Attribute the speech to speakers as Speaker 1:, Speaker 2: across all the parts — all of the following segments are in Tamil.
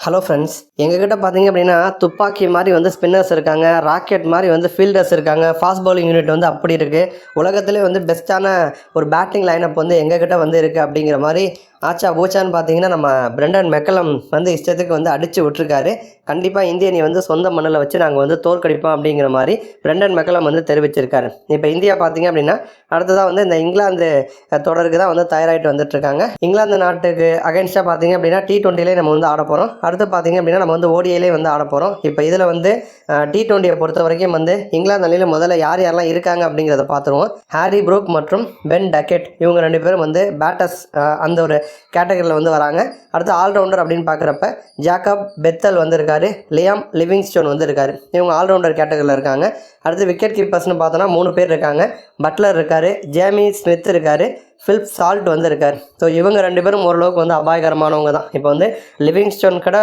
Speaker 1: ஹலோ ஃப்ரெண்ட்ஸ் எங்ககிட்ட பார்த்தீங்க அப்படின்னா துப்பாக்கி மாதிரி வந்து ஸ்பின்னர்ஸ் இருக்காங்க ராக்கெட் மாதிரி வந்து ஃபீல்டர்ஸ் இருக்காங்க ஃபாஸ்ட் பவுலிங் யூனிட் வந்து அப்படி இருக்குது உலகத்திலே வந்து பெஸ்ட்டான ஒரு பேட்டிங் லைனப் வந்து எங்ககிட்ட வந்து இருக்குது அப்படிங்கிற மாதிரி ஆச்சா பூச்சான்னு பார்த்தீங்கன்னா நம்ம பிரெண்டன் மெக்கலம் வந்து இஷ்டத்துக்கு வந்து அடித்து விட்டுருக்காரு. கண்டிப்பாக இந்திய அணி வந்து சொந்த மண்ணில் வச்சு நாங்கள் வந்து தோற்கடிப்போம் அப்படிங்கிற மாதிரி பிரெண்டன் மெக்கலம் வந்து தெரிவிச்சிருக்காரு. இப்போ இந்தியா பார்த்தீங்க அப்படின்னா அடுத்ததாக வந்து இந்த இங்கிலாந்து தொடருக்கு தான் வந்து தயாராகிட்டு வந்துட்டுருக்காங்க. இங்கிலாந்து நாட்டுக்கு அகைன்ஸ்டாக பார்த்தீங்க அப்படின்னா டி டுவெண்ட்டிலே நம்ம வந்து ஆட போகிறோம் அடுத்து பார்த்தீங்க அப்படின்னா நம்ம வந்து ஓடிஐலே வந்து ஆட போகிறோம் இப்போ இதில் வந்து டி டுவெண்ட்டியை பொறுத்த வரைக்கும் வந்து இங்கிலாந்து அணியில் முதல்ல யார் யாரெல்லாம் இருக்காங்க அப்படிங்கிறத பார்த்துருவோம். ஹாரி ப்ரூக் மற்றும் பென் டக்கெட் இவங்க ரெண்டு பேரும் வந்து பேட்டர்ஸ் அந்த ஒரு கேட்டகரியில் வந்து வராங்க. அடுத்து ஆல்ரவுண்டர் அப்படின்னு பார்க்குறப்ப ஜாக்கப் பெத்தல் வந்து இருக்காரு லியாம் லிவிங்ஸ்டோன் வந்து இருக்காரு இவங்க ஆல்ரவுண்டர் கேட்டகரியில் இருக்காங்க. அடுத்து விக்கெட் கீப்பர்ஸ்னு பார்த்தோன்னா மூணு பேர் இருக்காங்க. பட்லர் இருக்காரு ஜேமி ஸ்மித் இருக்காரு ஃபிலிப் சால்ட் வந்து இருக்கார் ஸோ இவங்க ரெண்டு பேரும் ஓரளவுக்கு வந்து அபாயகரமானவங்க தான். இப்போ வந்து லிவிங்ஸ்டோன் கூட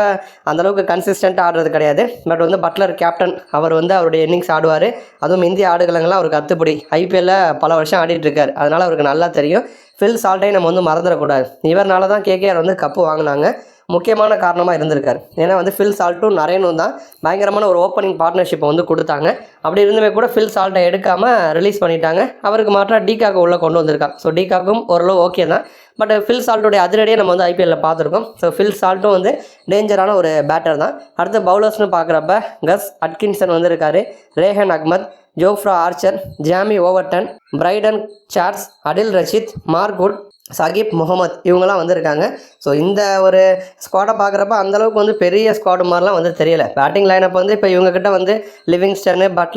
Speaker 1: அந்தளவுக்கு கன்சிஸ்டண்ட்டாக ஆடுறது கிடையாது. பட் வந்து பட்லர் கேப்டன் அவர் வந்து அவருடைய இன்னிங்ஸ் ஆடுவார். அதுவும் இந்திய ஆடுகளங்கள்லாம் அவருக்கு அத்துப்படி. ஐபிஎல்ல பல வருஷம் ஆடிட்டு இருக்கார். அதனால் அவருக்கு நல்லா தெரியும். ஃபில் சால்ட்டை நம்ம வந்து மறந்துடக்கூடாது. இவர்னால தான் கேகேஆர் வந்து கப்பு வாங்கினாங்க. முக்கியமான காரணமாக இருந்திருக்காரு. ஏன்னா வந்து ஃபில் சால்ட்டும் நரேனும் தான் பயங்கரமான ஒரு ஓப்பனிங் பார்ட்னர்ஷிப்பை வந்து கொடுத்தாங்க. அப்படி இருந்துமே கூட ஃபில் சால்ட்டை எடுக்காமல் ரிலீஸ் பண்ணிட்டாங்க. அவருக்கு மாற்றாக டீகாக்கு உள்ளே கொண்டு வந்திருக்காங்க. ஸோ டீகாக்கும் ஓரளவு ஓகே தான். பட் ஃபில் சால்ட்டுடைய அதிரடியே நம்ம வந்து ஐபிஎல்ல பார்த்துருக்கோம். ஸோ ஃபில் சால்ட்டும் வந்து டேஞ்சரான ஒரு பேட்டர் தான். அடுத்து பவுலர்ஸ்னு பார்க்குறப்ப கஸ் அட்கின்சன் வந்திருக்காரு Rehan Ahmed Jofra Archer Jamie Overton Brydon Carse Adil Rashid Mark Wood Saqib Mahmood இவங்கெல்லாம் வந்திருக்காங்க. ஸோ இந்த ஒரு ஸ்குவாடை பார்க்குறப்ப அந்தளவுக்கு வந்து பெரிய ஸ்குவாடு மாதிரிலாம் வந்து தெரியல. பேட்டிங் லைனப் வந்து இப்போ இவங்கக்கிட்ட வந்து லிவிங்ஸ்டனு பட்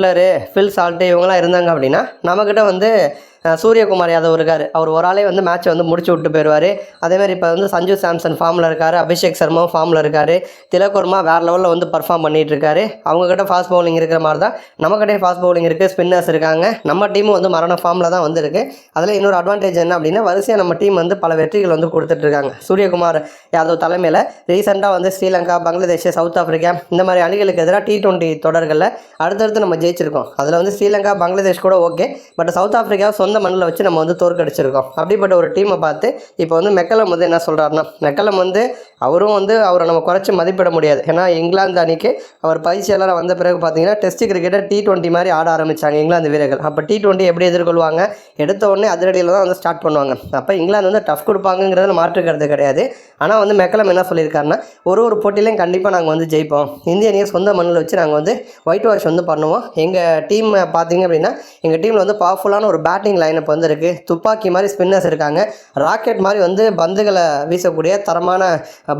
Speaker 1: ஃபில் சால்ட்டு இவங்கெல்லாம் இருந்தாங்க அப்படின்னா நம்மக்கிட்ட வந்து சூரியகுமார் யாதவ் இருக்கார். அவர் ஒரு ஆளே வந்து மேட்ச்சை வந்து முடிச்சு விட்டு போயிடுவார். அதேமாதிரி இப்போ வந்து சஞ்சு சாம்சன் ஃபார்மில் இருக்கார். அபிஷேக் சர்மா ஃபார்மில் இருக்கார். திலக் வேறு லெவலில் வந்து பர்ஃபார்ம் பண்ணிட்டு இருக்காரு. அவங்கக்கிட்ட ஃபாஸ்ட் பவுலிங் இருக்கிற மாதிரி தான் நம்மக்கிட்டே ஃபாஸ்ட் பவுலிங் இருக்குது ஸ்பின்னர்ஸ் இருக்காங்க. நம்ம டீமும் வந்து மரண ஃபார்மில் தான் வந்திருக்கு. அதில் இன்னொரு அட்வான்டேஜ் என்ன அப்படின்னா வரிசையாக நம்ம டீம் வந்து பல வெற்றிகள் வந்து கொடுத்துட்ருக்காங்க சூரியகுமார் யாதவ் தலைமையில் ரீசெண்டாக வந்து ஸ்ரீலங்கா பங்களாதேஷ் சவுத் ஆஃப்ரிக்கா இந்த மாதிரி அணிகளுக்கு எதிராக டி டுவெண்ட்டி தொடர்களில் அடுத்தடுத்து நம்ம ஜெயிச்சிருக்கோம். அதில் வந்து ஸ்ரீலங்கா பங்களாதேஷ் கூட ஓகே பட் சவுத் ஆஃப்ரிக்கா சொந்த மண்ணில் வச்சு நம்ம வந்து தோற்கடிச்சிருக்கோம். அப்படிப்பட்ட ஒரு டீமை பார்த்து இப்போ வந்து மெக்கலம் வந்து என்ன சொல்கிறாருன்னா மெக்கலம் வந்து அவரும் வந்து அவரை நம்ம குறைச்சி மதிப்பிட முடியாது. ஏன்னா இங்கிலாந்து அணிக்கு அவர் பயிற்சியாளராக வந்த பிறகு பார்த்தீங்கன்னா டெஸ்ட் கிரிக்கெட்டை டி டுவெண்ட்டி மாதிரி ஆட ஆரம்பித்தாங்க இங்கிலாந்து வீரர்கள். அப்போ டி டுவெண்ட்டி எப்படி எதிர்கொள்வாங்க? எடுத்த உடனே அதிரடியில் தான் வந்து ஸ்டார்ட் பண்ணுவாங்க. அப்போ இங்கிலாந்து வந்து டஃப் கொடுப்பாங்கிறதுல மாற்றுக்கிறது கிடையாது. ஆனால் வந்து மெக்கலம் என்ன சொல்லியிருக்காருன்னா ஒரு ஒரு போட்டியிலையும் கண்டிப்பாக நாங்கள் வந்து ஜெயிப்போம். இந்திய அணியை சொந்த மண்ணில் வச்சு நாங்கள் வந்து ஒயிட் வாஷ் வந்து பண்ணுவோம். எங்கள் டீம் பார்த்தீங்க அப்படின்னா எங்கள் டீமில் வந்து பவர்ஃபுல்லான ஒரு பேட்டிங் பேட்டிங் லைனப் வந்து இருக்குது துப்பாக்கி மாதிரி ஸ்பின்னர்ஸ் இருக்காங்க. ராக்கெட் மாதிரி வந்து பந்துகளை வீசக்கூடிய தரமான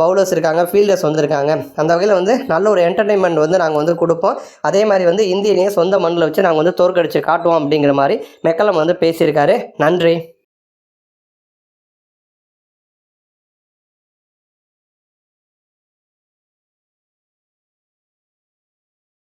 Speaker 1: பவுலர்ஸ் இருக்காங்க. ஃபீல்டர்ஸ் வந்திருக்காங்க. அந்த வகையில் வந்து நல்ல ஒரு என்டர்டைன்மெண்ட் வந்து நாங்கள் வந்து கொடுப்போம். அதே மாதிரி வந்து இந்திய அணியை சொந்த மண்ணில் வச்சு நாங்கள் வந்து தோற்கடிச்சு காட்டுவோம் அப்படிங்கிற மாதிரி மெக்கலம் வந்து பேசியிருக்காரு. நன்றி.